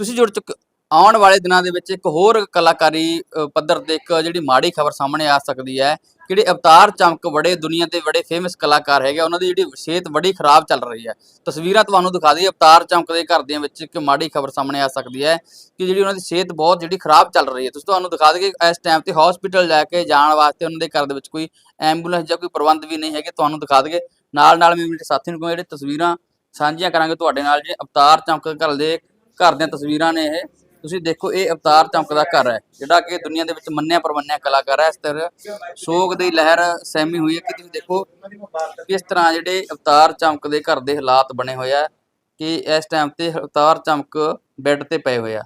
ਤੁਸੀਂ ਜੁੜ ਚੁੱਕੇ ਆਉਣ ਵਾਲੇ ਦਿਨਾਂ ਦੇ ਵਿੱਚ ਇੱਕ ਹੋਰ ਕਲਾਕਾਰੀ ਪੱਧਰ ਤੇ ਇੱਕ ਜਿਹੜੀ ਮਾੜੀ ਖਬਰ ਸਾਹਮਣੇ ਆ ਸਕਦੀ ਹੈ ਜਿਹੜੇ ਅਵਤਾਰ ਚਮਕ ਬੜੇ ਦੁਨੀਆ ਦੇ ਬੜੇ ਫੇਮਸ ਕਲਾਕਾਰ ਹੈਗੇ ਆ, ਉਹਨਾਂ ਦੀ ਜਿਹੜੀ ਸਿਹਤ ਬੜੀ ਖਰਾਬ ਚੱਲ ਰਹੀ ਹੈ। ਤਸਵੀਰਾਂ ਤੁਹਾਨੂੰ ਦਿਖਾ ਦਈਏ ਅਵਤਾਰ ਚਮਕ ਦੇ ਘਰ ਦੇ ਵਿੱਚ ਇੱਕ ਮਾੜੀ ਖਬਰ ਸਾਹਮਣੇ ਆ ਸਕਦੀ ਹੈ ਕਿ ਜਿਹੜੀ ਉਹਨਾਂ ਦੀ ਸਿਹਤ ਬਹੁਤ ਜਿਹੜੀ ਖਰਾਬ ਚੱਲ ਰਹੀ ਹੈ। ਤੁਸੀਂ ਤੁਹਾਨੂੰ ਦਿਖਾ ਦਈਏ ਇਸ ਟਾਈਮ ਤੇ ਹਸਪੀਟਲ ਲੈ ਕੇ ਜਾਣ ਵਾਸਤੇ ਉਹਨਾਂ ਦੇ ਘਰ ਦੇ ਵਿੱਚ ਕੋਈ ਐਂਬੂਲੈਂਸ ਜਾਂ ਕੋਈ ਪ੍ਰਬੰਧ ਵੀ ਨਹੀਂ ਹੈਗੇ ਤੁਹਾਨੂੰ ਦਿਖਾ ਦਈਏ। ਨਾਲ ਨਾਲ ਮੈਂ ਮੇਰੇ ਸਾਥੀ ਨੂੰ ਕਹਾਂ ਜਿਹੜੇ ਤਸਵੀਰਾਂ ਸਾਂਝੀਆਂ ਕਰਾਂਗੇ ਤੁਹਾਡੇ ਨਾਲ ਜਿਹੜੇ ਅਵਤਾਰ ਚਮਕ ਘਰ ਦੇ ਘਰ ਦੀਆਂ ਤਸਵੀਰਾਂ ਨੇ ਇਹ। ਤੁਸੀਂ ਦੇਖੋ, ਇਹ ਅਵਤਾਰ ਚਮਕ ਦਾ ਘਰ ਹੈ, ਜਿਹੜਾ ਕਿ ਦੁਨੀਆ ਦੇ ਵਿੱਚ ਮੰਨਿਆ ਪਰਮੰਨਿਆ ਕਲਾਕਾਰ ਹੈ। ਇਸ ਤਰ੍ਹਾਂ ਸੋਗ ਦੀ ਲਹਿਰ ਸਹਿਮੀ ਹੋਈ ਹੈ ਕਿ ਤੁਸੀਂ ਦੇਖੋ ਕਿਸ ਤਰ੍ਹਾਂ ਜਿਹੜੇ ਅਵਤਾਰ ਚਮਕ ਦੇ ਘਰ ਦੇ ਹਾਲਾਤ ਬਣੇ ਹੋਏ ਆ ਕਿ ਇਸ ਟਾਈਮ ਤੇ ਅਵਤਾਰ ਚਮਕ ਬੈੱਡ ਤੇ ਪਏ ਹੋਏ ਆ।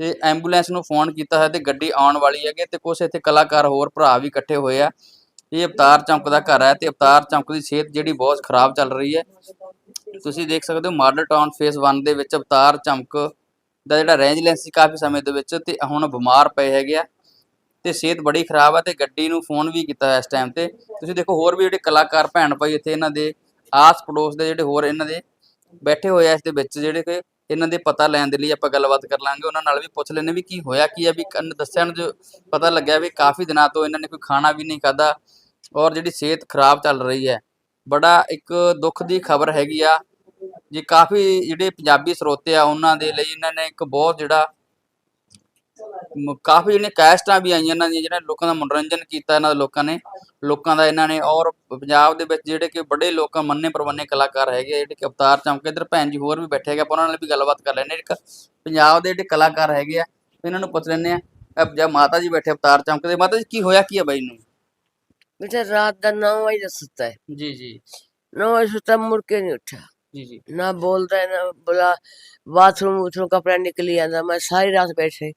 ਤੇ ਐਂਬੂਲੈਂਸ ਨੂੰ ਫੋਨ ਕੀਤਾ ਹੈ ਤੇ ਗੱਡੀ ਆਉਣ ਵਾਲੀ ਹੈਗੇ ਤੇ ਕੁਝ ਇੱਥੇ ਕਲਾਕਾਰ ਹੋਰ ਭਰਾ ਵੀ ਇਕੱਠੇ ਹੋਏ ਆ। ਇਹ ਅਵਤਾਰ ਚਮਕ ਦਾ ਘਰ ਹੈ ਤੇ ਅਵਤਾਰ ਚਮਕ ਦੀ ਸਿਹਤ ਜਿਹੜੀ ਬਹੁਤ ਖਰਾਬ ਚੱਲ ਰਹੀ ਹੈ। ਤੁਸੀਂ ਦੇਖ ਸਕਦੇ ਹੋ ਮਾਡਲ ਟਾਊਨ ਫੇਸ 1 ਦੇ ਵਿੱਚ ਅਵਤਾਰ ਚਮਕ ਦਾ ਜਿਹੜਾ ਰੇਂਜ ਲੈਂਸ ਸੀ ਕਾਫੀ ਸਮੇਂ ਦੇ ਵਿੱਚ ਤੇ ਹੁਣ ਬਿਮਾਰ ਪਏ ਹੈਗੇ ਆ ਤੇ ਸਿਹਤ ਬੜੀ ਖਰਾਬ ਆ ਤੇ ਗੱਡੀ ਨੂੰ ਫੋਨ ਵੀ ਕੀਤਾ ਇਸ ਟਾਈਮ ਤੇ। ਤੁਸੀਂ ਦੇਖੋ ਹੋਰ ਵੀ ਜਿਹੜੇ ਕਲਾਕਾਰ ਭੈਣ ਭਾਈ ਇੱਥੇ ਇਹਨਾਂ ਦੇ ਆਸ ਪੜੋਸ ਦੇ ਜਿਹੜੇ ਹੋਰ ਇਹਨਾਂ ਦੇ ਬੈਠੇ ਹੋਏ ਆ ਇਸ ਦੇ ਵਿੱਚ ਜਿਹੜੇ ਕਿ ਇਹਨਾਂ ਦੇ ਪਤਾ ਲੈਣ ਦੇ ਲਈ ਆਪਾਂ ਗੱਲਬਾਤ ਕਰ ਲਾਂਗੇ। ਉਹਨਾਂ ਨਾਲ ਵੀ ਪੁੱਛ ਲੈਣੇ ਵੀ ਕੀ ਹੋਇਆ, ਕੀ ਆ, ਵੀ ਕੰਨ ਦੱਸਿਆ ਜੋ ਪਤਾ ਲੱਗਿਆ ਵੀ ਕਾਫੀ ਦਿਨਾਂ ਤੋਂ ਇਹਨਾਂ ਨੇ ਕੋਈ ਖਾਣਾ ਵੀ ਨਹੀਂ ਖਾਦਾ ਔਰ ਜਿਹੜੀ ਸਿਹਤ ਖਰਾਬ ਚੱਲ ਰਹੀ ਹੈ। ਬੜਾ ਇੱਕ ਦੁੱਖ ਦੀ ਖਬਰ ਹੈਗੀ ਆ ਜੀ ਕਾਫੀ ਜਿਹੜੇ ਪੰਜਾਬੀ ਸਰੋਤੇ ਆ ਉਹਨਾਂ ਦੇ ਲਈ ਇਹਨਾਂ ਨੇ ਇੱਕ ਬਹੁਤ ਜਿਹੜਾ ਕਾਫੀ ਜਿਹੜੀਆਂ ਕੈਸਟਾਂ ਵੀ ਆਈਆਂ ਇਹਨਾਂ ਦੀਆਂ ਜਿਹੜਾ ਲੋਕਾਂ ਦਾ ਮਨੋਰੰਜਨ ਕੀਤਾ ਇਹਨਾਂ ਦੇ ਲੋਕਾਂ ਨੇ। ਲੋਕਾਂ ਦਾ ਇਹਨਾਂ ਨੇ ਔਰ ਪੰਜਾਬ ਦੇ ਵਿੱਚ ਜਿਹੜੇ ਕਿ ਬੜੇ ਲੋਕਾਂ ਮੰਨੇ ਪ੍ਰਵੰਨੇ ਕਲਾਕਾਰ ਹੈਗੇ ਜਿਹੜੇ ਕਿ ਅਵਤਾਰ ਚਮਕੇ ਇਧਰ ਭੈਣ ਜੀ ਹੋਰ ਵੀ ਬੈਠੇ ਹੈਗੇ ਆਪਾਂ ਨਾਲ ਵੀ ਗੱਲਬਾਤ ਕਰ ਲੈਣੇ ਇੱਕ ਪੰਜਾਬ ਦੇ ਜਿਹੜੇ ਕਲਾਕਾਰ ਹੈਗੇ ਆ ਇਹਨਾਂ ਨੂੰ ਪੁੱਛ ਲੈਣੇ ਆ ਜਾਂ ਮਾਤਾ ਜੀ ਬੈਠੇ ਅਵਤਾਰ ਚਮਕੇ ਦੇ ਮਾਤਾ ਜੀ ਕੀ ਹੋਇਆ ਕੀ ਆ ਬਾਈ ਨੂੰ? ਬੇਟਾ ਰਾਤ ਦਾ 9 ਵਜੇ ਸੁੱਤਾ ਹੈ। ਜੀ ਜੀ। 9 ਵਜੇ ਸੁੱਤਾ ਮੁੜ ਕੇ ਨਹੀਂ ਉੱਠਿਆ। ਜੀ ਜੀ ना बोलता है ना बोला बाथरूम वूथरूम कपड़ा निकली आंदा मैं सारी रात बैठे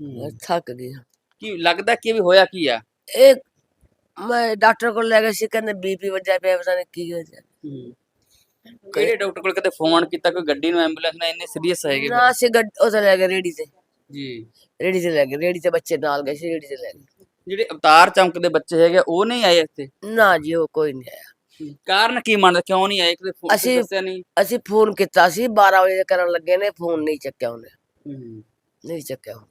मैं थक गया ਕੀ ਲੱਗਦਾ ਕਿ ਵੀ ਹੋਇਆ ਕੀ ਆ एक मैं डॉक्टर को ले गई सी कहने बीपी वजा पे पता नहीं की हो जाए ਕਿਹੜੇ ਡਾਕਟਰ ਕੋਲ ਕਦੇ ਫੋਨ ਕੀਤਾ ਕੋਈ ਗੱਡੀ ਨੂੰ ਐਂਬੂਲੈਂਸ ਨਾਲ ਇੰਨੇ ਸੀਰੀਅਸ ਹੈਗੇ ना से गड उधर ले गए रेडी से ਜੀ रेडी से ले गए रेडी से बच्चे नाल गए सी रेडी से ले गए ਜਿਹੜੇ ਅਵਤਾਰ ਚਮਕ ਦੇ ਬੱਚੇ ਹੈਗੇ ਉਹ ਨਹੀਂ ਆਏ ਇੱਥੇ ना जी वो कोई नहीं आया ਕਾਰਨ ਕੀ ਮੰਨਦੇ ਕਿਉਂ ਨਹੀਂ ਆਏ? ਕਿਤੇ ਫੋਨ ਅਸੀਂ- ਦੱਸਿਆ ਨਹੀਂ? ਅਸੀਂ ਫੋਨ ਕੀਤਾ ਸੀ 12 ਵਜੇ ਕਰਨ ਲੱਗੇ ਨੇ ਫੋਨ ਨਹੀਂ ਚੱਕਿਆ ਉਹਨੇ। ਨਹੀਂ ਚੱਕਿਆ ਉਹਨੇ।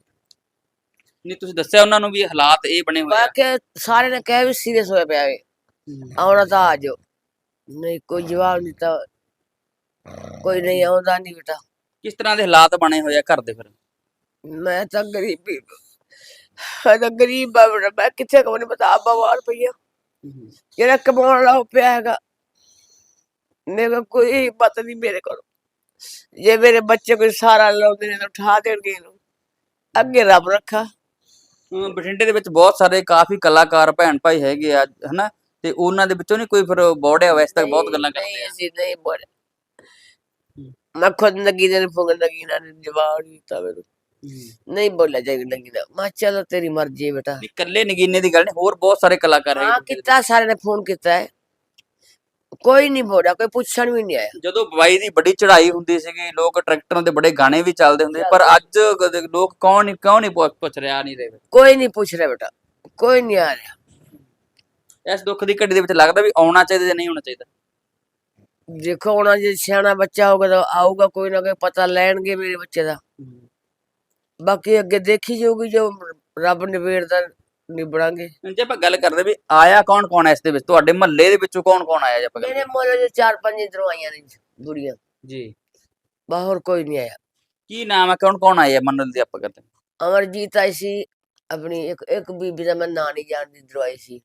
ਨਹੀਂ ਤੁਸੀਂ ਦੱਸਿਆ ਉਹਨਾਂ ਨੂੰ ਵੀ ਇਹ ਹਾਲਾਤ ਇਹ ਬਣੇ ਹੋਏ ਆ? ਬਾਕੀ ਸਾਰੇ ਨੇ ਕਿਹਾ ਵੀ ਸੀਰੀਅਸ ਹੋਇਆ ਪਿਆ ਹੈ। ਆਉਣਾ ਤਾਂ ਆ ਜਾਓ। ਨਹੀਂ ਕੋਈ ਜਵਾਬ ਨਹੀਂ ਤਾਂ ਕੋਈ ਨਹੀਂ ਆਉਂਦਾ ਨਹੀਂ ਬੇਟਾ। ਕਿਸ ਤਰ੍ਹਾਂ ਦੇ ਹਾਲਾਤ ਬਣੇ ਹੋਏ ਆ ਘਰ ਦੇ ਫਿਰ? ਮੈਂ ਤਾਂ ਗਰੀਬੀ। ਮੈਂ ਤਾਂ ਗਰੀਬ ਆ ਬੇਟਾ। ਮੈਂ ਕਿੱਥੇ ਕਮਨ ਬਤਾ ਬਵਾਰ ਪਈਆ ਜਿਹੜਾ ਕਮਾਉਣ ਵਾਲਾ ਉਹ ਪਿਆ ਹੈਗਾ ਮੇਰੇ ਕੋਲ ਕੋਈ ਹਿੰਮਤ ਨਹੀਂ ਮੇਰੇ ਕੋਲ। ਜੇ ਮੇਰੇ ਬੱਚੇ ਕੋਈ ਸਾਰਾ ਲਾਉਂਦੇ ਨੇ ਤਾਂ ਉਠਾ ਦੇਣਗੇ ਇਹਨੂੰ। ਅੱਗੇ ਰੱਬ ਰੱਖਾ। ਅਮ ਬਠਿੰਡੇ ਦੇ ਵਿੱਚ ਬਹੁਤ ਸਾਰੇ ਕਾਫੀ ਕਲਾਕਾਰ ਭੈਣ ਭਾਈ ਹੈਗੇ ਆ ਹਨਾ? ਤੇ ਉਹਨਾਂ ਦੇ ਵਿੱਚੋਂ ਨਹੀਂ ਕੋਈ ਫਿਰ ਬੋੜਿਆ ਵੈਸੇ ਤੱਕ ਬਹੁਤ ਗੱਲਾਂ ਕਰਦੇ ਆ। ਅਸੀਂ ਨਹੀਂ ਬੋਲੇ ਮੈਂ ਖੁਦ ਨਗੀ ਦੇ ਫੋਨ ਨਗੀ ਨਾ ਜਵਾਬ ਦਿੱਤਾ ਮੈਨੂੰ। ਨਹੀਂ ਬੋਲਿਆ ਜਾਈ ਨਗੀ ਦਾ। ਮੈਂ ਕਿਹਾ ਚਲੋ ਤੇਰੀ ਮਰਜ਼ੀ ਹੈ ਬੇਟਾ। ਨਹੀਂ ਇਕੱਲੇ ਨਗੀਨੇ ਦੀ ਗੱਲ ਨਹੀਂ ਹੋਰ ਬਹੁਤ ਸਾਰੇ ਕਲਾਕਾਰ ਹਾਂ ਹੈਗੇ ਕੀਤਾ ਸਾਰੇ ਨੇ ਫੋਨ ਕੀਤਾ ਹੈ। ਕੋਈ ਨਹੀਂ ਬੋਲਿਆ ਕੋਈ ਪੁੱਛਣ ਵੀ ਨਹੀਂ ਆਇਆ। ਜਦੋਂ ਬਾਈ ਦੀ ਬੜੀ ਚੜ੍ਹਾਈ ਹੁੰਦੀ ਸੀਗੀ ਲੋਕ ਟਰੈਕਟਰਾਂ ਦੇ ਬੜੇ ਗਾਣੇ ਵੀ ਚੱਲਦੇ ਹੁੰਦੇ ਪਰ ਅੱਜ ਕਦੇ ਲੋਕ ਕੌਣ ਨਹੀਂ ਕਿਉਂ ਨਹੀਂ ਪੁੱਛ ਪੁੱਛ ਰਿਹਾ ਨਹੀਂ ਰਹੇ। ਕੋਈ ਨਹੀਂ ਪੁੱਛ ਰਿਹਾ ਬੇਟਾ ਕੋਈ ਨਹੀਂ ਆ ਰਿਹਾ। ਇਸ ਦੁੱਖ ਦੀ ਘੜੀ ਦੇ ਵਿੱਚ ਲੱਗਦਾ ਵੀ ਆਉਣਾ ਚਾਹੀਦਾ ਜਾਂ ਨਹੀਂ ਹੋਣਾ ਚਾਹੀਦਾ? ਦੇਖੋ ਹੁਣ ਜੇ ਸਿਆਣਾ ਬੱਚਾ ਹੋਗਾ ਤਾਂ ਆਊਗਾ ਕੋਈ ਨਾ ਕੋਈ ਪਤਾ ਲੈਣਗੇ ਮੇਰੇ ਬੱਚੇ ਦਾ। ਬਾਕੀ ਅੱਗੇ ਦੇਖੀ ਜਾਊਗੀ ਜੋ ਰੱਬ ਨਿਬੇੜਦਾ ਨਿਬੜਾਂਗੇ। ਜੇ ਆਪਾਂ ਗੱਲ ਕਰਦੇ ਵੀ ਆਇਆ ਕੌਣ ਕੌਣ ਹੈ ਇਸ ਦੇ ਵਿੱਚ? ਤੁਹਾਡੇ ਮਹੱਲੇ ਦੇ ਵਿੱਚੋਂ ਕੌਣ ਕੌਣ ਆਇਆ ਜੇ ਆਪਾਂ ਗੱਲ ਮੇਰੇ ਮੋਲੇ ਦੇ ਚਾਰ ਪੰਜ ਇਧਰੋਂ ਆਈਆਂ ਨੇ ਬੁੜੀਆਂ। ਜੀ। ਬਾਹਰ ਕੋਈ ਨਹੀਂ ਆਇਆ। ਕੀ ਨਾਮ ਹੈ? ਕੌਣ ਕੌਣ ਆਇਆ ਮੰਨਣ ਦੀ ਆਪਾਂ ਕਰਦੇ ਅਮਰਜੀਤ ਆਈ ਸੀ ਆਪਣੀ ਇੱਕ ਇੱਕ ਬੀਬੀ ਦਾ ਮੈਂ ਨਾਂ ਨਹੀਂ ਜਾਣਦੀ ਇਧਰੋਂ ਆਈ ਸੀ।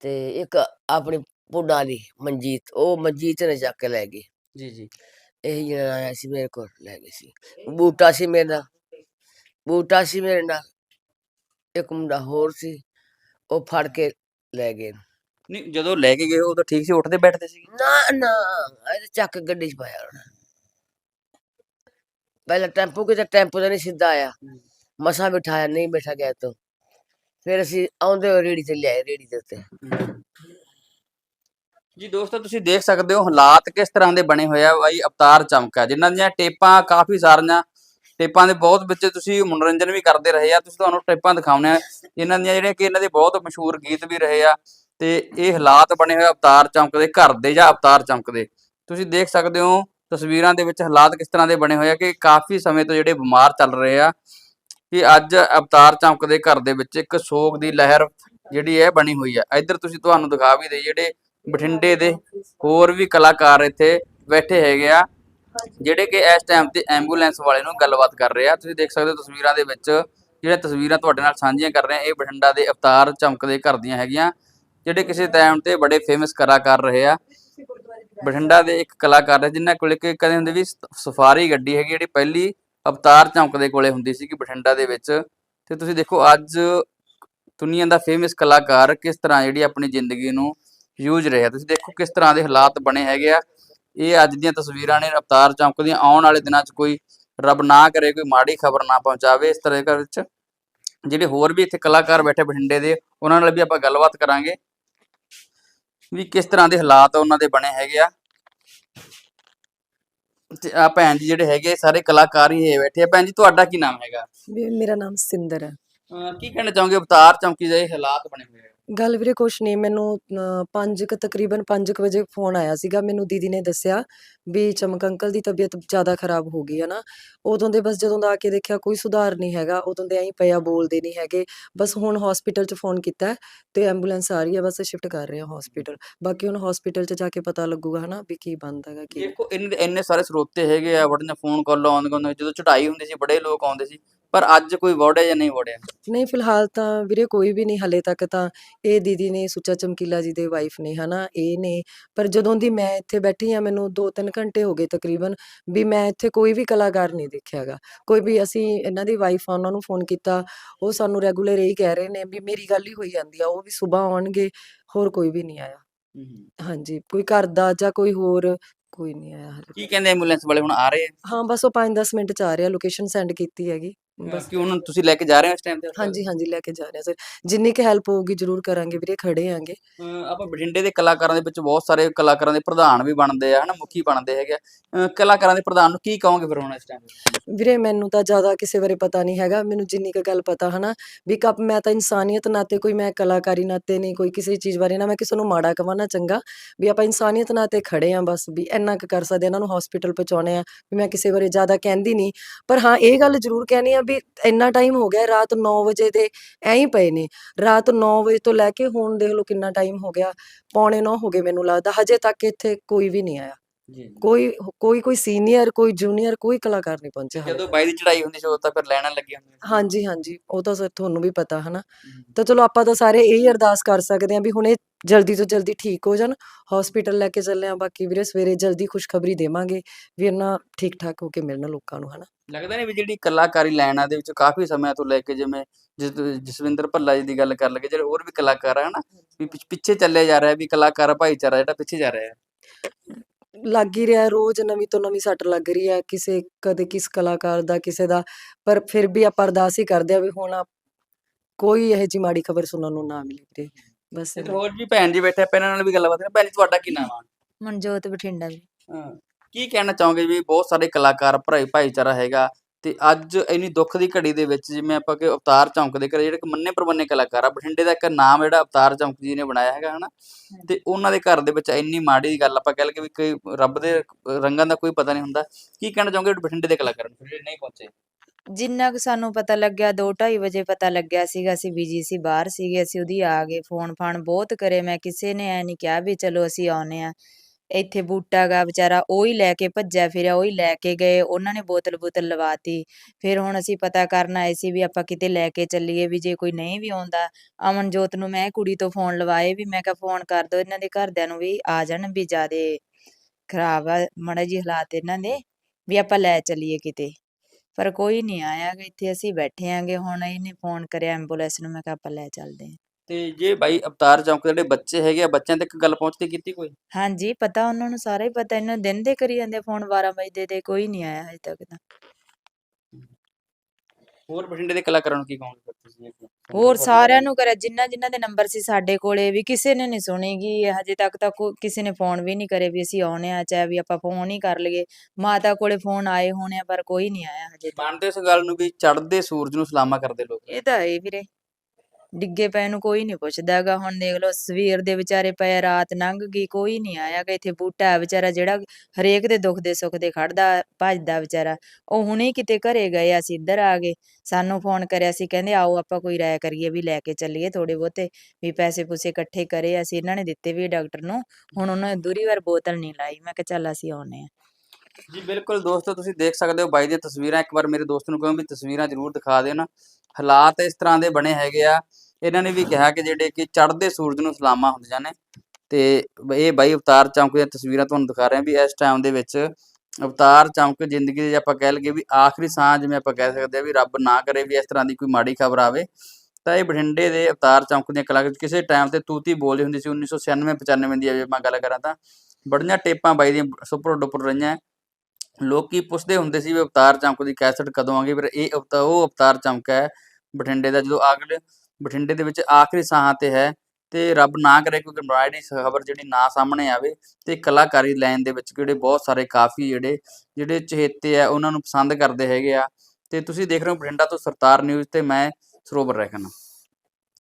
ਤੇ ਇੱਕ ਆਪਣੀ ਪੁੱਡਾ ਦੀ ਮਨਜੀਤ ਉਹ ਮਨਜੀਤ ਨੇ ਚੱਕ ਕੇ ਲੈ ਗਈ ਜੀ ਜੀ। ਇਹ ਜਿਹੜਾ ਆਇਆ ਸੀ ਮੇਰੇ ਕੋਲ ਲੈ ਗਈ ਸੀ। ਬੂਟਾ ਸੀ ਮੇਰੇ। ਬੂਟਾ ਸੀ ਮੇਰੇ ਨਾਲ ਇੱਕ ਮੁੰਡਾ ਹੋਰ ਸੀ ਉਹ ਫੜ ਕੇ ਲੈ ਗਏ ਨਹੀਂ ਜਦੋਂ ਲੈ ਕੇ ਗਏ ਉਹ ਤਾਂ ਠੀਕ ਸੀ ਉੱਠਦੇ ਬੈਠਦੇ ਸੀ। ਨਾ ਨਾ ਇਹ ਚੱਕ ਗੱਡੀ 'ਚ ਪਾਇਆ ਉਹਨਾਂ। ਨੇ। ਪਹਿਲਾਂ ਟੈਂਪੂ ਕਿਤੇ ਟੈਂਪੂ ਤਾਂ ਨਹੀਂ ਸਿੱਧਾ ਆਇਆ। ਮਸਾਂ ਬਿਠਾਇਆ ਨਹੀਂ ਬੈਠਾ ਗਿਆ ਤੋਂ। ਫਿਰ ਅਸੀਂ ਆਉਂਦੇ ਹੋਏ ਰੇੜੀ ਤੇ ਲਿਆਏ ਰੇੜੀ ਦੇ ਉੱਤੇ। ਜੀ ਦੋਸਤੋ ਤੁਸੀਂ ਦੇਖ ਸਕਦੇ ਹੋ ਹਾਲਾਤ ਕਿਸ ਤਰ੍ਹਾਂ ਦੇ ਬਣੇ ਹੋਏ ਆ। ਬਾਈ ਅਵਤਾਰ ਚਮਕਾ ਜਿਨ੍ਹਾਂ ਦੀਆਂ ਟੇਪਾਂ ਕਾਫੀ ਸਾਰੀਆਂ ਟੇਪਾਂ ਦੇ ਬਹੁਤ ਵਿੱਚ ਤੁਸੀਂ ਮਨੋਰੰਜਨ ਵੀ ਕਰਦੇ ਰਹੇ ਆ, ਤੁਸੀਂ ਤੁਹਾਨੂੰ ਟੇਪਾਂ ਦਿਖਾਉਣੇ ਆ। ਇਹਨਾਂ ਦੀਆਂ ਜਿਹੜੀਆਂ ਕਿ ਇਹਨਾਂ ਦੇ ਬਹੁਤ ਮਸ਼ਹੂਰ ਗੀਤ ਵੀ ਰਹੇ ਆ ਤੇ ਇਹ ਹਾਲਾਤ ਬਣੇ ਹੋਏ ਅਵਤਾਰ ਚਮਕ ਦੇ, ਘਰ ਦੇ ਜਾਂ ਅਵਤਾਰ ਚਮਕ ਦੇ। ਤੁਸੀਂ ਦੇਖ ਸਕਦੇ ਹੋ ਤਸਵੀਰਾਂ ਦੇ ਵਿੱਚ ਹਾਲਾਤ ਕਿਸ ਤਰ੍ਹਾਂ ਦੇ ਬਣੇ ਹੋਏ ਆ ਕਿ ਕਾਫੀ ਸਮੇਂ ਤੋਂ ਜਿਹੜੇ ਬਿਮਾਰ ਚੱਲ ਰਹੇ ਆ, ਕਿ ਅੱਜ ਅਵਤਾਰ ਚੌਂਕ ਦੇ ਘਰ ਦੇ ਵਿੱਚ ਇੱਕ ਸੋਗ ਦੀ ਲਹਿਰ ਜਿਹੜੀ ਹੈ ਬਣੀ ਹੋਈ ਆ। ਇੱਧਰ ਤੁਸੀਂ ਤੁਹਾਨੂੰ ਦਿਖਾ ਵੀ ਦੇ ਜਿਹੜੇ ਬਠਿੰਡੇ ਦੇ ਹੋਰ ਵੀ ਕਲਾਕਾਰ ਇੱਥੇ ਬੈਠੇ ਹੈਗੇ ਆ। ਜਿਹੜੇ ਕਿ ਇਸ ਟਾਈਮ ਤੇ ਐਂਬੂਲੈਂਸ ਵਾਲੇ ਨੂੰ ਗੱਲਬਾਤ ਕਰ ਰਹੇ ਆ। ਤੁਸੀਂ ਦੇਖ ਸਕਦੇ ਹੋ ਤਸਵੀਰਾਂ ਦੇ ਵਿੱਚ, ਜਿਹੜੀਆਂ ਤਸਵੀਰਾਂ ਤੁਹਾਡੇ ਨਾਲ ਸਾਂਝੀਆਂ ਕਰ ਰਹੇ ਆ, ਇਹ ਬਠਿੰਡਾ ਦੇ ਅਵਤਾਰ ਚੌਂਕ ਘਰ ਦੀਆਂ ਹੈਗੀਆਂ, ਜਿਹੜੇ ਕਿਸੇ ਟਾਈਮ ਤੇ ਬੜੇ ਫੇਮਸ ਕਲਾਕਾਰ ਰਹੇ ਆ। ਬਠਿੰਡਾ ਦੇ ਇੱਕ ਕਲਾਕਾਰ ਹੈ ਜਿਨ੍ਹਾਂ ਕੋਲ ਕਿ ਕਦੇ ਹੁੰਦੇ ਵੀ ਸਫਾਰੀ ਗੱਡੀ ਹੈਗੀ, ਜਿਹੜੀ ਪਹਿਲੀ ਅਵਤਾਰ ਚੌਂਕ ਦੇ ਕੋਲੇ ਹੁੰਦੀ ਸੀ ਕਿ ਬਠਿੰਡਾ ਦੇ ਵਿੱਚ। ਤੇ ਤੁਸੀਂ ਦੇਖੋ, ਅੱਜ ਦੁਨੀਆ ਦਾ ਫੇਮਸ ਕਲਾਕਾਰ ਕਿਸ ਤਰ੍ਹਾਂ ਜਿਹੜੀ ਆਪਣੀ ਜ਼ਿੰਦਗੀ ਨੂੰ ਯੂਜ ਰਿਹਾ। ਤੁਸੀਂ ਦੇਖੋ ਕਿਸ ਤਰ੍ਹਾਂ ਦੇ ਹਾਲਾਤ ਬਣੇ ਹੈਗੇ ਆ। ਇਹ ਅੱਜ ਦੀਆਂ ਤਸਵੀਰਾਂ ਨੇ ਅਵਤਾਰ ਚੌਂਕ ਦੀਆਂ ਆਉਣ ਵਾਲੇ ਦਿਨਾਂ 'ਚ ਕੋਈ ਰੱਬ ਨਾ ਕਰੇ ਕੋਈ ਮਾੜੀ ਖਬਰ ਨਾ ਪਹੁੰਚਾਵੇ ਇਸ ਤਰ੍ਹਾਂ ਦੇ ਵਿੱਚ। ਜਿਹੜੇ ਹੋਰ ਵੀ ਇੱਥੇ ਕਲਾਕਾਰ ਬੈਠੇ ਬਠਿੰਡੇ ਦੇ ਉਹਨਾਂ ਨਾਲ ਵੀ ਆਪਾਂ ਗੱਲਬਾਤ ਕਰਾਂਗੇ ਵੀ ਕਿਸ ਤਰ੍ਹਾਂ ਦੇ ਹਾਲਾਤ ਉਹਨਾਂ ਦੇ ਬਣੇ ਹੈਗੇ ਆ। ਤੇ ਆ ਭੈਣ ਜੀ ਜਿਹੜੇ ਹੈਗੇ ਸਾਰੇ ਕਲਾਕਾਰ ਹੀ ਹੈ ਬੈਠੇ ਆ। ਭੈਣ ਜੀ ਤੁਹਾਡਾ ਕੀ ਨਾਮ ਹੈਗਾ? ਮੇਰਾ ਨਾਮ ਸਿੰਦਰ ਹੈ। ਅਹ ਕੀ ਕਹਿਣਾ ਚਾਹੋਗੇ? ਅਵਤਾਰ ਚੌਂਕੀ ਦੇ ਇਹ ਹਾਲਾਤ ਬਣੇ ਹੋਏ ਆ। ਗੱਲ ਵੀਰੇ ਕੁਛ ਨਹੀਂ ਮੈਨੂੰ 5 ਕੁ, ਤਕਰੀਬਨ 5 ਕੁ ਵਜੇ ਫੋਨ ਆਇਆ ਸੀਗਾ, ਮੈਨੂੰ ਦੀਦੀ ਨੇ ਦੱਸਿਆ ਵੀ ਚਮਕ ਅੰਕਲ ਦੀ ਤਬੀਅਤ ਜ਼ਿਆਦਾ ਖਰਾਬ ਹੋ ਗਈ ਹੈ ਨਾ, ਉਦੋਂ ਦੇ ਬਸ ਜਦੋਂ ਦਾ ਆ ਕੇ ਦੇਖਿਆ ਕੋਈ ਸੁਧਾਰ ਨਹੀਂ ਹੈਗਾ, ਉਦੋਂ ਦੇ ਐਂ ਪਿਆ ਬੋਲਦੇ ਨਹੀਂ ਹੈਗੇ, ਬਸ ਹੁਣ ਹਸਪੀਟਲ 'ਚ ਫੋਨ ਕੀਤਾ ਤੇ ਐਂਬੂਲੈਂਸ ਆ ਰਹੀ ਹੈ, ਬਸ ਸ਼ਿਫਟ ਕਰ ਰਹੇ ਆ ਹਸਪੀਟਲ ਬਾਕੀ ਹੁਣ ਹਸਪੀਟਲ 'ਚ ਜਾ ਕੇ ਪਤਾ ਲੱਗੂਗਾ ਹਨਾ ਵੀ ਕੀ ਬੰਦ ਹੈਗਾ, ਕੀ ਦੇਖੋ, ਇੰਨੇ ਇੰਨੇ ਸਾਰੇ ਸਰੋਤੇ ਹੈਗੇ ਆ ਬੜੀਆਂ ਫੋਨ ਕਾਲਾਂ ਆਉਂਦੀਆਂ ਜਦੋਂ ਚੜਾਈ ਹੁੰਦੀ ਸੀ, ਬੜੇ ਲੋਕ ਆਉਂਦੇ ਸੀ ਪਰ ਅੱਜ ਕੋਈ ਵੜਿਆ ਜਾਂ ਨਹੀਂ ਵੜਿਆ? ਨਹੀਂ ਫਿਲਹਾਲ ਤਾਂ ਵੀਰੇ ਕੋਈ ਵੀ ਨਹੀਂ ਹਲੇ ਤੱਕ ਤਾਂ ਇਹ ਦੀਦੀ ਨੇ ਸੁੱਚਾ ਚਮਕੀਲਾ ਜੀ ਦੇ ਵਾਈਫ ਨੇ ਹਨਾ ਇਹ ਨੇ। ਪਰ ਜਦੋਂ ਦੀ ਮੈਂ ਇੱਥੇ ਬੈਠੀ ਆ ਮੈਨੂੰ 2-3 ਘੰਟੇ ਹੋ ਗਏ ਤਕਰੀਬਨ ਵੀ ਮੈਂ ਇੱਥੇ ਕੋਈ ਵੀ ਕਲਾਕਾਰ ਨਹੀਂ ਦੇਖਿਆਗਾ। ਕੋਈ ਵੀ ਅਸੀਂ ਇਹਨਾਂ ਦੀ ਵਾਈਫ ਆ ਉਹਨਾਂ ਨੂੰ ਫੋਨ ਕੀਤਾ ਉਹ ਸਾਨੂੰ ਰੈਗੂਲਰ ਇਹੀ ਕਹਿ ਰਹੇ ਨੇ ਵੀ ਮੇਰੀ ਗੱਲ ਹੀ ਹੋਈ ਜਾਂਦੀ ਆ ਉਹ ਵੀ ਸਵੇਰ ਆਉਣਗੇ ਹੋਰ ਕੋਈ ਵੀ ਨਹੀਂ ਆਇਆ। ਹਾਂਜੀ ਕੋਈ ਘਰ ਦਾ ਜਾਂ ਕੋਈ ਹੋਰ ਕੋਈ ਨਹੀਂ ਆਇਆ ਹਲੇ ਕੀ ਕਹਿੰਦੇ ਐਂਬੂਲੈਂਸ ਵਾਲੇ ਹੁਣ ਆ ਰਹੇ ਆ? ਹਾਂ ਬਸ ਉਹ 5-10 ਮਿੰਟ ਚ ਆ ਰਿਹਾ ਲੋਕੇਸ਼ਨ ਸੈਂਡ ਕੀਤੀ ਹੈਗੀ। ਬਸ ਕਿ ਉਹਨਾਂ ਤੁਸੀਂ ਲੈ ਕੇ ਜਾ ਰਹੇ ਹੋ ਇਸ ਟਾਈਮ ਤੇ ਹਾਂਜੀ ਹਾਂਜੀ ਲੈ ਕੇ ਜਾ ਰਹੇ ਹਾਂ ਸਰ। ਜਿੰਨੀ ਕੁ ਹੈਲਪ ਹੋਊਗੀ ਜ਼ਰੂਰ ਕਰਾਂਗੇ ਵੀਰੇ ਖੜੇ ਆਂਗੇ। ਅਹ ਆਪਾਂ ਬਠਿੰਡੇ ਦੇ ਕਲਾਕਾਰਾਂ ਦੇ ਵਿੱਚ ਬਹੁਤ ਸਾਰੇ ਕਲਾਕਾਰਾਂ ਦੇ ਪ੍ਰਧਾਨ ਵੀ ਬਣਦੇ ਆ ਹਨਾ ਮੁਖੀ ਬਣਦੇ ਹੈਗੇ ਆ। ਅਹ ਕਲਾਕਾਰਾਂ ਦੇ ਪ੍ਰਧਾਨ ਨੂੰ ਕੀ ਕਹੋਗੇ ਫਿਰ ਹੁਣ ਇਸ ਟਾਈਮ ਵੀਰੇ ਮੈਨੂੰ ਤਾਂ ਜ਼ਿਆਦਾ ਕਿਸੇ ਬਾਰੇ ਪਤਾ ਨਹੀਂ ਹੈਗਾ। ਮੈਨੂੰ ਜਿੰਨੀ ਕੁ ਗੱਲ ਪਤਾ ਹਨਾ ਵੀ ਕਪ ਮੈਂ ਤਾਂ ਇਨਸਾਨੀਅਤ ਨਾਤੇ ਕੋਈ ਮੈਂ ਕਲਾਕਾਰੀ ਨਾਤੇ ਨਹੀਂ ਕੋਈ ਕਿਸੇ ਚੀਜ਼ ਬਾਰੇ ਨਾ ਮੈਂ ਕਿਸੇ ਨੂੰ ਮਾੜਾ ਕਵਾਂ ਨਾ ਚੰਗਾ। ਵੀ ਆਪਾਂ ਇਨਸਾਨੀਅਤ ਨਾਤੇ ਖੜੇ ਆਂ ਬਸ ਵੀ ਇੰਨਾ ਕੁ ਕਰ ਸਕਦੇ ਇਹਨਾਂ ਨੂੰ ਹਸਪੀਟਲ ਪਹੁੰਚਾਉਣੇ ਆ ਵੀ ਮੈਂ ਕਿਸੇ ਬਾਰੇ ਜ਼ਿਆਦਾ ਕਹਿੰਦੀ ਨਹੀਂ। ਪਰ ਹਾਂ ਇਹ ਗੱਲ ਜ਼ਰੂਰ ਕਹਿਣੀ ਆ ਵੀ ਇੰਨਾ ਟਾਈਮ ਹੋ ਗਿਆ, ਰਾਤ 9 ਵਜੇ ਦੇ ਐਂ ਹੀ ਪਏ ਨੇ। ਰਾਤ 9 ਵਜੇ ਤੋਂ ਲੈ ਕੇ ਹੁਣ ਦੇਖ ਲਓ ਕਿੰਨਾ ਟਾਈਮ ਹੋ ਗਿਆ। ਪੌਣੇ 9 ਹੋ ਗਏ ਮੈਨੂੰ ਲੱਗਦਾ, ਹਜੇ ਤੱਕ ਇੱਥੇ ਕੋਈ ਵੀ ਨਹੀਂ ਆਇਆ। ਜੀ ਕੋਈ ਕੋਈ ਕੋਈ ਸੀਨੀਅਰ ਕੋਈ ਜੂਨੀਅਰ ਕੋਈ ਕਲਾਕਾਰ ਨਹੀਂ ਪਹੁੰਚਿਆ ਹਾਲੇ ਜਦੋਂ ਬਾਈ ਦੀ ਚੜਾਈ ਹੁੰਦੀ ਸੀ ਉਦੋਂ ਤਾਂ ਫਿਰ ਲੈਣਾ ਲੱਗੀਆਂ ਹੁੰਦੀਆਂ ਹਾਂਜੀ ਹਾਂਜੀ ਉਹ ਤਾਂ ਸਰ ਤੁਹਾਨੂੰ ਵੀ ਪਤਾ ਹਨਾ ਤਾਂ ਚਲੋ ਆਪਾਂ ਤਾਂ ਸਾਰੇ ਇਹੀ ਅਰਦਾਸ ਕਰ ਸਕਦੇ ਹਾਂ ਵੀ ਹੁਣ ਇਹ ਜਲਦੀ ਤੋਂ ਜਲਦੀ ਠੀਕ ਹੋ ਜਾਣ ਹਸਪੀਟਲ ਲੈ ਕੇ ਚੱਲੇ ਆ ਬਾਕੀ ਵੀਰੇ ਸਵੇਰੇ ਜਲਦੀ ਖੁਸ਼ਖਬਰੀ ਦੇਵਾਂਗੇ ਵੀ ਇਹਨਾਂ ਠੀਕ ਠਾਕ ਹੋ ਕੇ ਮਿਲਣ ਲੋਕਾਂ ਨੂੰ ਹਨਾ ਲੱਗਦਾ ਨਹੀਂ ਵੀ ਜਿਹੜੀ ਕਲਾਕਾਰੀ ਲਾਈਨਾਂ ਦੇ ਵਿੱਚ ਕਾਫੀ ਸਮਿਆਂ ਤੋਂ ਲੈ ਕੇ ਜਿਵੇਂ ਜਿਸ- ਜਸਵਿੰਦਰ ਭੱਲਾ ਜੀ ਦੀ ਗੱਲ ਕਰ ਲਗੇ ਜਿਹੜੇ ਹੋਰ ਵੀ ਕਲਾਕਾਰ ਆ ਹਨਾ ਵੀ ਪਿੱਛ- ਪਿੱਛੇ ਚੱਲੇ ਜਾ ਰਿਹਾ ਵੀ ਕਲਾਕਾਰ ਭਾਈਚਾਰਾ ਜਿਹੜਾ ਪਿੱਛੇ ਜਾ ਰਿਹਾ ਹੈ ਲੱਗ ਹੀ ਰਿਹਾ ਰੋਜ਼ ਨਵੀਂ ਤੋਂ ਨਵੀਂ ਸੱਟ ਲੱਗ ਰਹੀ ਹੈ ਕਿਸੇ ਕਦੇ ਕਿਸ ਕਲਾਕਾਰ ਦਾ ਕਿਸੇ ਦਾ ਪਰ ਫਿਰ ਵੀ ਆਪਾਂ ਅਰਦਾਸ ਹੀ ਕਰਦੇ ਆ ਵੀ ਹੁਣ ਕੋਈ ਇਹੋ ਜਿਹੀ ਮਾੜੀ ਖਬਰ ਸੁਣਨ ਨੂੰ ਨਾ ਮਿਲੇ ਵੀਰੇ ਬਸ ਤੇ ਹੋਰ ਵੀ ਭੈਣ ਜੀ ਬੈਠੇ ਆ, ਆਪਾਂ ਇਹਨਾਂ ਨਾਲ ਵੀ ਗੱਲਬਾਤ ਕਰਾਂ ਭੈਣ ਜੀ ਤੁਹਾਡਾ ਕੀ ਨਾਮ ਆ? ਮਨਜੋਤ ਬਠਿੰਡਾ ਜੀ। ਹਾਂ। ਕੀ ਕਹਿਣਾ ਚਾਹੋਗੇ ਵੀ ਬਹੁਤ ਸਾਰੇ ਕਲਾਕਾਰ ਭਰਾਈ ਭਾਈਚਾਰਾ ਹੈਗਾ ਤੇ ਅੱਜ ਇੰਨੀ ਦੁੱਖ ਦੀ ਘੜੀ ਦੇ ਵਿੱਚ ਜਿਵੇਂ ਆਪਾਂ ਕਿ ਅਵਤਾਰ ਚੌਂਕ ਦੇ ਘਰ ਜਿਹੜੇ ਕਿ ਮੰਨੇ ਪ੍ਰਮੰਨੇ ਕਲਾਕਾਰ ਆ ਬਠਿੰਡੇ ਦਾ ਇੱਕ ਨਾਮ ਜਿਹੜਾ ਅਵਤਾਰ ਚੌਂਕ ਜੀ ਨੇ ਬਣਾਇਆ ਹੈਗਾ ਹਨਾ? ਤੇ ਉਹਨਾਂ ਦੇ ਘਰ ਦੇ ਵਿੱਚ ਇੰਨੀ ਮਾੜੀ ਗੱਲ ਆਪਾਂ ਕਹਿ ਲਈਏ ਵੀ ਕੋਈ ਰੱਬ ਦੇ ਰੰਗਾਂ ਦਾ ਕੋਈ ਪਤਾ ਨਹੀਂ ਹੁੰਦਾ। ਕੀ ਕਹਿਣਾ ਚਾਹੋਗੇ ਬਠਿੰਡੇ ਦੇ ਕਲਾਕਾਰਾਂ ਨੂੰ ਜਿਹੜੇ ਨਹੀਂ ਪਹੁੰਚੇ? ਜਿੰਨਾ ਕੁ ਸਾਨੂੰ ਪਤਾ ਲੱਗਿਆ 2:30 ਵਜੇ ਪਤਾ ਲੱਗਿਆ ਸੀਗਾ ਅਸੀਂ ਬਿਜ਼ੀ ਸੀ ਬਾਹਰ ਸੀਗੇ ਅਸੀਂ ਉਹਦੀ ਆ ਗਏ ਫੋਨ ਫਾਨ ਬਹੁਤ ਕਰੇ ਮੈਂ ਕਿਸੇ ਨੇ ਐ ਨਹੀਂ ਕਿਹਾ ਵੀ ਚਲੋ ਅਸੀਂ ਆਉਨੇ ਆ ਇੱਥੇ ਬੂਟਾ ਗਾ ਵਿਚਾਰਾ ਉਹ ਹੀ ਲੈ ਕੇ ਭੱਜਿਆ ਫਿਰਿਆ, ਉਹ ਹੀ ਲੈ ਕੇ ਗਏ, ਉਹਨਾਂ ਨੇ ਬੋਤਲ ਬੋਤਲ ਲਵਾਤੀ। ਫਿਰ ਹੁਣ ਅਸੀਂ ਪਤਾ ਕਰਨ ਆਏ ਸੀ ਵੀ ਆਪਾਂ ਕਿਤੇ ਲੈ ਕੇ ਚੱਲੀਏ ਵੀ ਜੇ ਕੋਈ ਨਹੀਂ ਵੀ ਆਉਂਦਾ, ਅਮਨਜੋਤ ਨੂੰ ਮੈਂ ਕੁੜੀ ਤੋਂ ਫੋਨ ਲਵਾਏ ਵੀ ਮੈਂ ਕਿਹਾ ਫੋਨ ਕਰ ਦੋ, ਇਹਨਾਂ ਦੇ ਘਰਦਿਆਂ ਨੂੰ ਵੀ ਆ ਜਾਣ ਵੀ ਜਿਆਦੇ ਖਰਾਬ ਆ, ਮਾੜਾ ਜੀ ਹਾਲਾਤ ਇਹਨਾਂ ਦੇ, ਵੀ ਆਪਾਂ ਲੈ ਚੱਲੀਏ ਕਿਤੇ। ਪਰ ਕੋਈ ਨਹੀਂ ਆਇਆ ਇੱਥੇ ਅਸੀਂ ਬੈਠੇ ਆਂਗੇ, ਹੁਣ ਇਹਨੇ ਫੋਨ ਕਰਿਆ ਐਂਬੂਲੈਂਸ ਨੂੰ, ਮੈਂ ਕਿਹਾ ਆਪਾਂ ਲੈ ਚੱਲਦੇ ਹਾਂ ਤੇ ਜੇ ਬਾਈ ਅਵਤਾਰ ਚੌਂਕ ਦੇ ਜਿਹੜੇ ਬੱਚੇ ਹੈਗੇ ਆ ਬੱਚਿਆਂ ਤੱਕ ਗੱਲ ਪਹੁੰਚਦੀ ਕੀਤੀ ਕੋਈ? ਹਾਂਜੀ ਪਤਾ ਉਹਨਾਂ ਨੂੰ ਸਾਰਾ ਹੀ ਪਤਾ ਇਹਨਾਂ ਨੂੰ ਦਿਨ ਦੇ ਕਰੀ ਜਾਂਦੇ ਫੋਨ 12 ਵਜੇ ਦੇ ਕੋਈ ਨਹੀਂ ਆਇਆ ਹਜੇ ਤੱਕ ਤਾਂ। ਹੋਰ ਬਠਿੰਡੇ ਦੇ ਕਲਾਕਾਰਾਂ ਨੂੰ ਕੀ ਕਹੋਗੇ ਤੁਸੀਂ? ਹੋਰ ਸਾਰਿਆਂ ਨੂੰ ਕਰਿਆ ਜਿਨ੍ਹਾਂ ਜਿਨ੍ਹਾਂ ਦੇ ਨੰਬਰ ਸੀ ਸਾਡੇ ਕੋਲੇ ਵੀ ਕਿਸੇ ਨੇ ਨਹੀਂ ਸੁਣੀਗੀ ਹਜੇ ਤੱਕ ਤਾਂ ਕੋ- ਕਿਸੇ ਨੇ ਫੋਨ ਵੀ ਨਹੀਂ ਕਰੇ ਵੀ ਅਸੀਂ ਆਉਣੇ ਆ ਚਾਹੇ ਵੀ ਆਪਾਂ ਫੋਨ ਹੀ ਕਰ ਲਈਏ। ਮਾਤਾ ਕੋਲੇ ਫੋਨ ਆਏ ਹੋਣੇ ਆ ਪਰ ਕੋਈ ਨਹੀਂ ਆਇਆ ਹਜੇ ਤੱਕ। ਮੰਨਦੇ ਇਸ ਗੱਲ ਨੂੰ ਵੀ ਚੜ੍ਹਦੇ ਸੂਰਜ ਨੂੰ ਸਲਾਮਾ ਕਰਦੇ ਲੋਕ। ਇਹ ਤਾਂ ਹੈ ਵੀਰੇ। ਡਿੱਗੇ ਪਏ ਨੂੰ ਕੋਈ ਨਹੀਂ ਪੁੱਛਦਾ ਹੈਗਾ। ਹੁਣ ਦੇਖ ਲਓ, ਸਵੇਰ ਦੇ ਵਿਚਾਰੇ ਪਏ ਰਾਤ ਲੰਘ ਗਈ, ਕੋਈ ਨਹੀਂ ਆਇਆ ਗਾ ਇੱਥੇ। ਬੂਟਾ ਹੈ ਵਿਚਾਰਾ ਜਿਹੜਾ ਹਰੇਕ ਦੇ ਦੁੱਖ ਦੇ ਸੁੱਖ ਦੇ ਖੜਦਾ, ਭੱਜਦਾ ਵਿਚਾਰਾ। ਉਹ ਹੁਣੇ ਕਿਤੇ ਘਰੇ ਗਏ ਅਸੀਂ ਇੱਧਰ ਆ ਗਏ। ਸਾਨੂੰ ਫੋਨ ਕਰਿਆ ਸੀ, ਕਹਿੰਦੇ ਆਓ ਆਪਾਂ ਕੋਈ ਰਾਇ ਕਰੀਏ ਵੀ ਲੈ ਕੇ ਚੱਲੀਏ ਥੋੜੇ ਬਹੁਤੇ, ਵੀ ਪੈਸੇ ਪੂਸੇ ਇਕੱਠੇ ਕਰੇ। ਅਸੀਂ ਇਹਨਾਂ ਨੇ ਦਿੱਤੇ ਵੀ ਡਾਕਟਰ ਨੂੰ। ਹੁਣ ਉਹਨਾਂ ਨੇ ਦੂਰੀ ਵਾਰ ਬੋਤਲ ਨਹੀਂ ਲਾਈ। ਮੈਂ ਕਿਹਾ ਚੱਲ ਅਸੀਂ ਆਉਨੇ ਆ ਜੀ, ਬਿਲਕੁਲ ਦੋਸਤੋ, ਤੁਸੀਂ ਦੇਖ ਸਕਦੇ ਹੋ ਬਾਈ ਦੀਆਂ ਤਸਵੀਰਾਂ। ਇੱਕ ਵਾਰ ਮੇਰੇ ਦੋਸਤ ਨੂੰ ਕਹੋ ਵੀ ਤਸਵੀਰਾਂ ਜ਼ਰੂਰ ਦਿਖਾ ਦਿਓ ਨਾ ਹਾਲਾਤ ਇਸ ਤਰ੍ਹਾਂ ਦੇ ਬਣੇ ਹੈਗੇ ਆ। ਇਹਨਾਂ ਨੇ ਵੀ ਕਿਹਾ ਕਿ ਜਿਹੜੇ ਕਿ ਚੜ੍ਹਦੇ ਸੂਰਜ ਨੂੰ ਸਲਾਮਾਂ ਹੁੰਦੀਆਂ ਨੇ। ਤੇ ਇਹ ਬਾਈ ਅਵਤਾਰ ਚੌਂਕ ਦੀਆਂ ਤਸਵੀਰਾਂ ਤੁਹਾਨੂੰ ਦਿਖਾ ਰਹੇ ਹਾਂ ਵੀ ਇਸ ਟਾਈਮ ਦੇ ਵਿੱਚ ਅਵਤਾਰ ਚੌਂਕ ਜ਼ਿੰਦਗੀ ਦੇ ਆਪਾਂ ਕਹਿ ਲਈਏ ਵੀ ਆਖਰੀ ਸਾਹ ਜਿਵੇਂ ਆਪਾਂ ਕਹਿ ਸਕਦੇ ਆ ਵੀ ਰੱਬ ਨਾ ਕਰੇ ਵੀ ਇਸ ਤਰ੍ਹਾਂ ਦੀ ਕੋਈ ਮਾੜੀ ਖਬਰ ਆਵੇ। ਤਾਂ ਇਹ ਬਠਿੰਡੇ ਦੇ ਅਵਤਾਰ ਚੌਂਕ ਦੀਆਂ ਕਲਾ ਕਿਸੇ ਟਾਈਮ ਤੇ ਤੂਤੀ ਬੋਲਦੀ ਹੁੰਦੀ ਸੀ 1996 95 ਦੀ ਜੇ ਮੈਂ ਗੱਲ ਕਰਾਂ ਤਾਂ। ਬੜੀਆਂ ਟੇਪਾਂ ਬਾਈ ਦੀਆਂ ਸੁਪਰ ਡੁਪਰ ਰਹੀਆਂ। ਲੋਕੀ ਪੁੱਛਦੇ ਹੁੰਦੇ ਸੀ ਵੀ ਅਵਤਾਰ ਚਮਕ ਦੀ ਕੈਸਟ ਕਦੋਂ ਆਉਂਗੀ ਪਰ ਇਹ ਅਵਤਾਰ ਉਹ ਅਵਤਾਰ ਚਮਕ ਹੈ ਬਠਿੰਡੇ ਦਾ, ਜਦੋਂ ਅਗਲੇ ਬਠਿੰਡੇ ਦੇ ਵਿੱਚ ਆਖਰੀ ਸਾਹਾਂ ਤੇ ਹੈ ਤੇ ਰੱਬ ਨਾ ਕਰੇ ਕੋਈ ਮਾੜੀ ਖਬਰ ਜਿਹੜੀ ਨਾ ਸਾਹਮਣੇ ਆਵੇ ਤੇ ਕਲਾਕਾਰੀ ਲਾਈਨ ਦੇ ਵਿੱਚ ਜਿਹੜੇ ਬਹੁਤ ਸਾਰੇ ਕਾਫੀ ਜਿਹੜੇ ਜਿਹੜੇ ਚਹੇਤੇ ਆ, ਉਹਨਾਂ ਨੂੰ ਪਸੰਦ ਕਰਦੇ ਹੈਗੇ ਆ। ਤੇ ਤੁਸੀਂ ਦੇਖ ਰਹੇ ਹੋ ਬਠਿੰਡਾ ਤੋਂ ਸਰਤਾਰ ਨਿਊਜ਼ ਤੇ ਮੈਂ ਸਰੋਵਰ ਰਹਿਣਾ